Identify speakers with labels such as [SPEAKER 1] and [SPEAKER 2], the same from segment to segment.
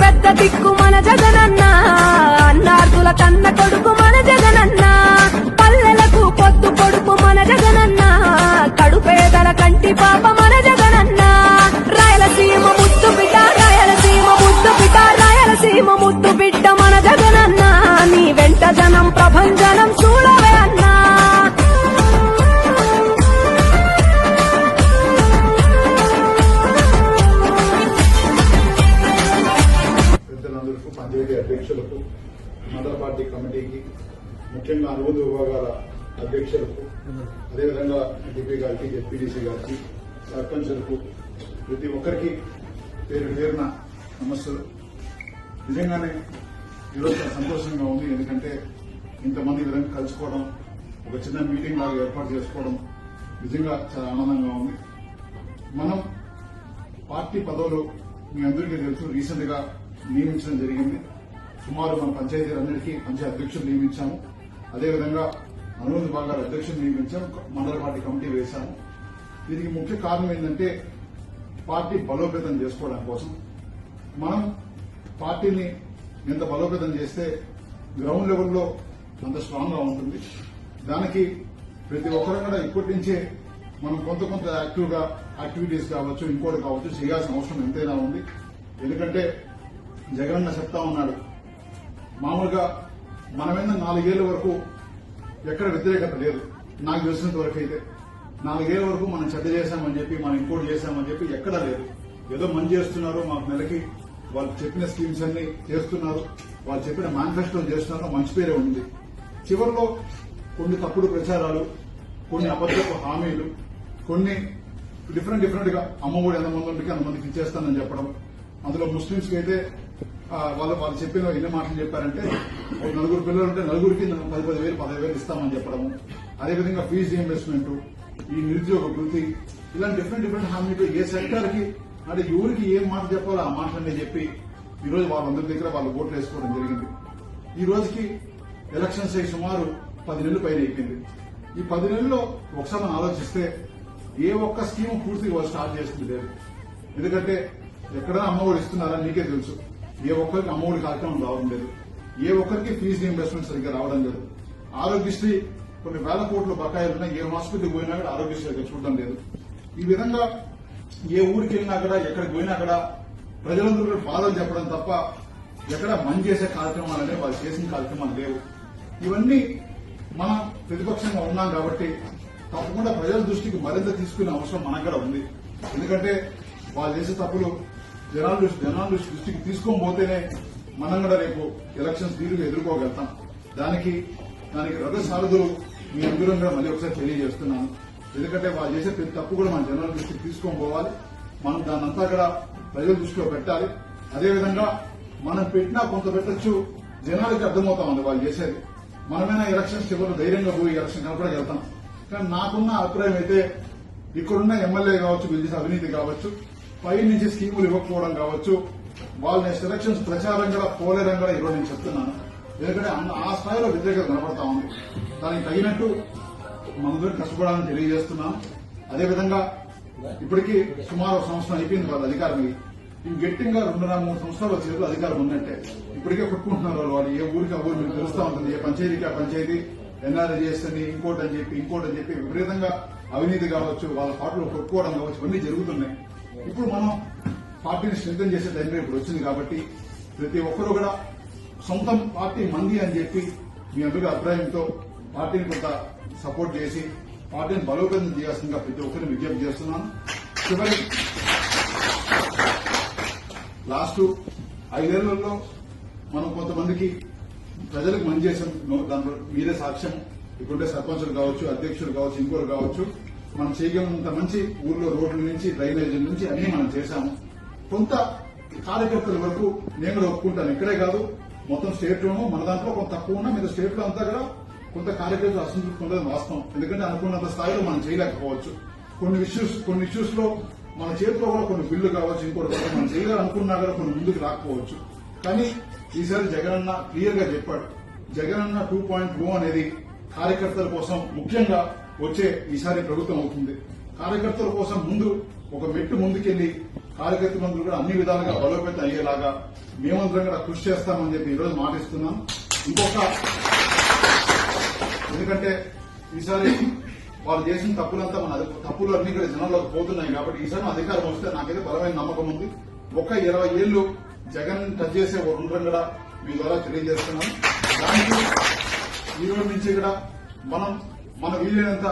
[SPEAKER 1] పెద్ద దిక్కు మన జగనన్న. అన్నార్థుల కన్న కొడుకు
[SPEAKER 2] అనుబంధ అధ్యక్షులకు అదేవిధంగా డిపి గారికి జెడ్పీడీసీ గారికి సర్పంచులకు ప్రతి ఒక్కరికి పేరు పేరున నమస్సులు. నిజంగానే ఈరోజు సంతోషంగా ఉంది ఎందుకంటే ఇంతమంది ఈ విధంగా కలుసుకోవడం ఒక చిన్న మీటింగ్ లాగా ఏర్పాటు చేసుకోవడం నిజంగా చాలా ఆనందంగా ఉంది. మనం పార్టీ పదవులు మీ అందరికీ తెలుసు రీసెంట్గా నియమించడం జరిగింది. సుమారు మన పంచాయతీలన్నిటికీ పంచాయతీ అధ్యక్షులు నియమించాము. అదేవిధంగా అనుబంధ భాగాల అధ్యక్షులు నియమించాం మండల పార్టీ కమిటీ వేశాము దీనికి ముఖ్య కారణం ఏంటంటే పార్టీ బలోపేతం చేసుకోవడం కోసం. మనం పార్టీని ఎంత బలోపేతం చేస్తే గ్రౌండ్ లెవెల్లో అంత స్ట్రాంగ్గా ఉంటుంది. దానికి ప్రతి ఒక్కరు కూడా ఇప్పటి నుంచే మనం కొంత కొంత యాక్టివ్గా యాక్టివిటీస్ కావచ్చు ఇంకోటి కావచ్చు చేయాల్సిన అవసరం ఎంతైనా ఉంది. ఎందుకంటే జగనన్న చెప్తా ఉన్నాడు మామూలుగా మనమైనా నాలుగేళ్ళ వరకు ఎక్కడ వ్యతిరేకత లేదు. నాకు తెలిసినంత వరకు అయితే. నాలుగేళ్ళ వరకు మనం చెడ్డ చేశామని చెప్పి మనం ఇంకోటి చేశామని చెప్పి ఎక్కడా లేదు. ఏదో మంచి చేస్తున్నారు మాకు నెలకి వాళ్ళు చెప్పిన స్కీమ్స్ అన్ని చేస్తున్నారు. వాళ్ళు చెప్పిన మేనిఫెస్టో చేస్తున్నారు మంచి పేరే ఉంది. చివరిలో కొన్ని తప్పుడు ప్రచారాలు కొన్ని అబద్ధపు హామీలు కొన్ని డిఫరెంట్ డిఫరెంట్గా అమ్మఒడి ఎంతమంది ఉంటే అంతమందికి ఇచ్చేస్తానని చెప్పడం. అందులో ముస్లింస్కి అయితే వాళ్ళు వాళ్ళు చెప్పిన ఎన్ని మాటలు చెప్పారంటే ఒక నలుగురు పిల్లలు ఉంటే నలుగురికి పది పది వేలు పదహైదు వేలు ఇస్తామని చెప్పడము. అదేవిధంగా ఫీజు రీఎంబర్స్మెంట్ ఈ నిరుద్యోగ వృత్తి ఇలాంటి డిఫరెంట్ డిఫరెంట్ హామీలు ఏ సెక్టర్కి అంటే ఎవరికి ఏం మాట చెప్పాలో ఆ మాటలన్నీ చెప్పి ఈ రోజు వాళ్ళందరి దగ్గర వాళ్ళు ఓట్లు వేసుకోవడం జరిగింది. ఈ రోజుకి ఎలక్షన్స్ అయ్యి సుమారు పది నెలలు పైన అయిపోయింది. ఈ పది నెలల్లో ఒకసారి మనం ఆలోచిస్తే ఏ ఒక్క స్కీమ్ పూర్తిగా వాళ్ళు స్టార్ట్ చేస్తుంది లేదు. ఎందుకంటే ఎక్కడ అమ్మఒడి ఇస్తున్నారా నీకే తెలుసు. ఏ ఒక్కరికి అమౌంట్ కార్యక్రమం రావడం లేదు. ఏ ఒక్కరికి ఫీజు రీఇంబర్స్మెంట్ సరిగ్గా రావడం లేదు. ఆరోగ్యశ్రీ కొన్ని వేల కోట్ల బకాయిలున్నా ఏ హాస్పిటల్కి పోయినా కూడా ఆరోగ్యశ్రీ దగ్గర చూడడం లేదు. ఈ విధంగా ఏ ఊరికి వెళ్ళినా కూడా ఎక్కడికి పోయినా కూడా ప్రజలందరూ బాధలు చెప్పడం తప్ప ఎక్కడ మంచి చేసే కార్యక్రమాలు అనేవి వాళ్ళు చేసిన కార్యక్రమాలు లేవు. ఇవన్నీ మనం ప్రతిపక్షంగా ఉన్నాం కాబట్టి తప్పకుండా ప్రజల దృష్టికి మరింత తీసుకునే అవసరం మనకు కూడా ఉంది. ఎందుకంటే వాళ్ళు చేసే తప్పులు జనాలు జనాలు దృష్టికి తీసుకొని పోతేనే మనం కూడా రేపు ఎలక్షన్స్ తీరుగా ఎదుర్కోగలుగుతాం. దానికి దానికి రథ సారథులు మీ అందరూ కూడా మళ్ళీ ఒకసారి తెలియజేస్తున్నాను. ఎందుకంటే వాళ్ళు చేసే ప్రతి తప్పు కూడా మన జనాల దృష్టికి తీసుకొని పోవాలి మనం దాన్నంతా కూడా ప్రజల దృష్టిలో పెట్టాలి. అదేవిధంగా మనం పెట్టినా కొంత పెట్టొచ్చు. జనాలకి అర్థమవుతా ఉంది వాళ్ళు చేసేది. మనమైనా ఎలక్షన్స్ చివరి ధైర్యంగా పోయి ఎలక్షన్ కనపడకి వెళ్తాం కానీ నాకున్న అభిప్రాయం అయితే ఇక్కడున్న ఎమ్మెల్యే కావచ్చు వీళ్ళు అవినీతి కావచ్చు పై నుంచి స్కీములు ఇవ్వకపోవడం కావచ్చు వాళ్ళ నెక్స్ట్ ఎలక్షన్స్ ప్రచారం కూడా పోలేరం కూడా ఈరోజు నేను చెప్తున్నాను. ఎందుకంటే ఆ స్థాయిలో వ్యతిరేకత కనపడతా ఉంది. దానికి తగినట్టు మనందరం కష్టపడాలని తెలియజేస్తున్నాం. అదేవిధంగా ఇప్పటికీ సుమారు ఒక సంవత్సరం అయిపోయింది వాళ్ళ అధికారం ఇది. ఈ గట్టిగా రెండున్నర మూడు సంవత్సరాల చేతులు అధికారం ఉన్నట్టే ఇప్పటికే కొట్టుకుంటున్నారు వాళ్ళు. వాళ్ళు ఏ ఊరికి ఆ ఊరు మీకు తెలుస్తా ఉంటుంది. ఏ పంచాయతీకి ఆ పంచాయతీ ఎన్ఆర్ఐ చేస్తుంది ఇంకోటి అని చెప్పి ఇంకోటి అని చెప్పి విపరీతంగా అవినీతి కావచ్చు వాళ్ళ పాటలు కొట్టుకోవడం కావచ్చు ఇవన్నీ జరుగుతున్నాయి. ఇప్పుడు మనం పార్టీని సిద్ధం చేసే టైం ఇప్పుడు వచ్చింది కాబట్టి ప్రతి ఒక్కరూ కూడా సొంతం పార్టీ మంది అని చెప్పి మీ అందరి అభిప్రాయంతో పార్టీని కొంత సపోర్ట్ చేసి పార్టీని బలోపేతం చేయాల్సిందిగా ప్రతి ఒక్కరిని విజ్ఞప్తి చేస్తున్నాను. చివరి లాస్ట్ ఐదేళ్ళలో మనం కొంతమందికి ప్రజలకు మంచి చేసాం. దాంట్లో మీరే సాక్ష్యం. ఇప్పుడుంటే సర్పంచులు కావచ్చు అధ్యక్షులు కావచ్చు ఇంకోరు కావచ్చు. మనం చేయగలిగినంత మంచి ఊర్లో రోడ్ల నుంచి డ్రైనేజీ నుంచి అన్ని మనం చేశాము. కొంత కార్యకర్తల వరకు నేను కూడా ఒప్పుకుంటాను. ఇక్కడే కాదు మొత్తం స్టేట్ లోనూ మన దాంట్లో కొంత తక్కువ ఉన్నా మీద స్టేట్లో అంతా కూడా కొంత కార్యకర్తలు అసంతృప్తి ఉండడం వాస్తవం. ఎందుకంటే అనుకున్నంత స్థాయిలో మనం చేయలేకపోవచ్చు. కొన్ని ఇష్యూస్ కొన్ని ఇష్యూస్లో మన చేతిలో కూడా కొన్ని బిల్లు కావచ్చు ఇంకోటి కావచ్చు మనం చేయాలనుకున్నా కూడా కొన్ని ముందుకు రాకపోవచ్చు. కానీ ఈసారి జగనన్న క్లియర్గా చెప్పాడు. అన్న టూ పాయింట్ టూ అనేది కార్యకర్తల కోసం ముఖ్యంగా వచ్చే ఈసారి ప్రభుత్వం అవుతుంది. కార్యకర్తల కోసం ముందు ఒక మెట్టు ముందుకెళ్ళి కార్యకర్తలందరూ కూడా అన్ని విధాలుగా బలోపేతం అయ్యేలాగా మేమందరం కూడా కృషి చేస్తామని చెప్పి ఈ రోజు మాటిస్తున్నాం. ఇంకొక ఎందుకంటే ఈసారి వాళ్ళు చేసిన తప్పులంతా మన తప్పులు అన్ని కూడా జనంలోకి పోతున్నాయి కాబట్టి ఈసారి అధికారం వస్తే నాకైతే బలమైన నమ్మకం ఉంది. ఒక ఇరవై ఏళ్ళు జగన్ టచ్ చేసే ఉండడం కూడా మీ ద్వారా తెలియజేస్తున్నాం. దానికి ఈ రోజు నుంచి కూడా మనం మన వీలైనంత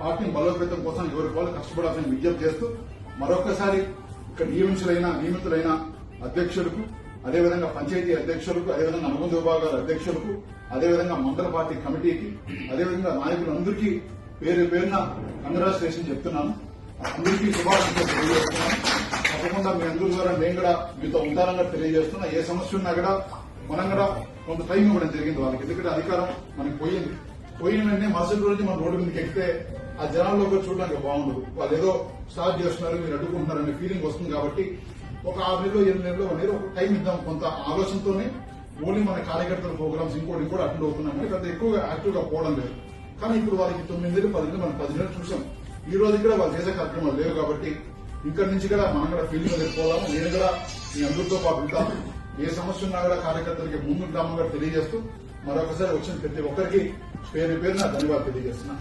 [SPEAKER 2] పార్టీని బలోపేతం కోసం ఎవరికి వాళ్ళు కష్టపడాల్సిన విజ్ఞప్తి చేస్తూ మరొకసారి ఇక్కడ నియమితులైన నియమితులైన అధ్యక్షులకు అదేవిధంగా పంచాయతీ అధ్యక్షులకు అదేవిధంగా అనుబంధ విభాగాల అధ్యక్షులకు అదేవిధంగా మండల పార్టీ కమిటీకి అదేవిధంగా నాయకులందరికీ పేరు పేరున కంగ్రాచులేషన్ చెప్తున్నాను. అందరికీ శుభాకాంక్షలు తెలియజేస్తున్నాను. తప్పకుండా మీ అందరి ద్వారా నేను కూడా మీతో ఉంటానని తెలియజేస్తున్నా. ఏ సమస్య ఉన్నా కూడా మనం కూడా కొంత టైం ఇవ్వడం జరిగింది వాళ్ళకి. ఎందుకంటే అధికారం మనకి పోయింది. పోయిన వెంటనే మరుసటి రోజు మన రోడ్డు మీదకి ఎక్కితే ఆ జనాల్లోకి వచ్చి చూడడానికి బాగుండదు. వాళ్ళు ఏదో స్టార్ట్ చేస్తున్నారు మీరు అడ్డుకుంటున్నారనే ఫీలింగ్ వస్తుంది కాబట్టి ఒక ఆరు నెలలో ఎనిమిది నెలలో అనేది ఒక టైం ఇద్దాం కొంత ఆలోచనతోనే ఓన్లీ మన కార్యకర్తల ప్రోగ్రామ్స్ ఇంకోటి కూడా అటెండ్ అవుతున్నాం కానీ పెద్ద ఎక్కువగా యాక్టివ్గా పోవడం లేదు. కానీ ఇప్పుడు వాళ్ళకి తొమ్మిది నెలలు పది నెలలు మనం పది నెలలు చూసాం. ఈ రోజు కూడా వాళ్ళు చేసే కార్యక్రమాలు లేవు కాబట్టి ఇక్కడి నుంచి కూడా మనం కూడా ఫీల్డ్ మీద పోదాము. నేను కూడా మీ అందరితో పాటు ఉంటాను. ఏ సమస్య ఉన్నా కూడా కార్యకర్తలకి ముందుంటామని కూడా తెలియజేస్తూ మరొకసారి వచ్చిన ప్రతి ఒక్కరికి పేరు పేరున ధన్యవాదాలు తెలియజేస్తున్నాను.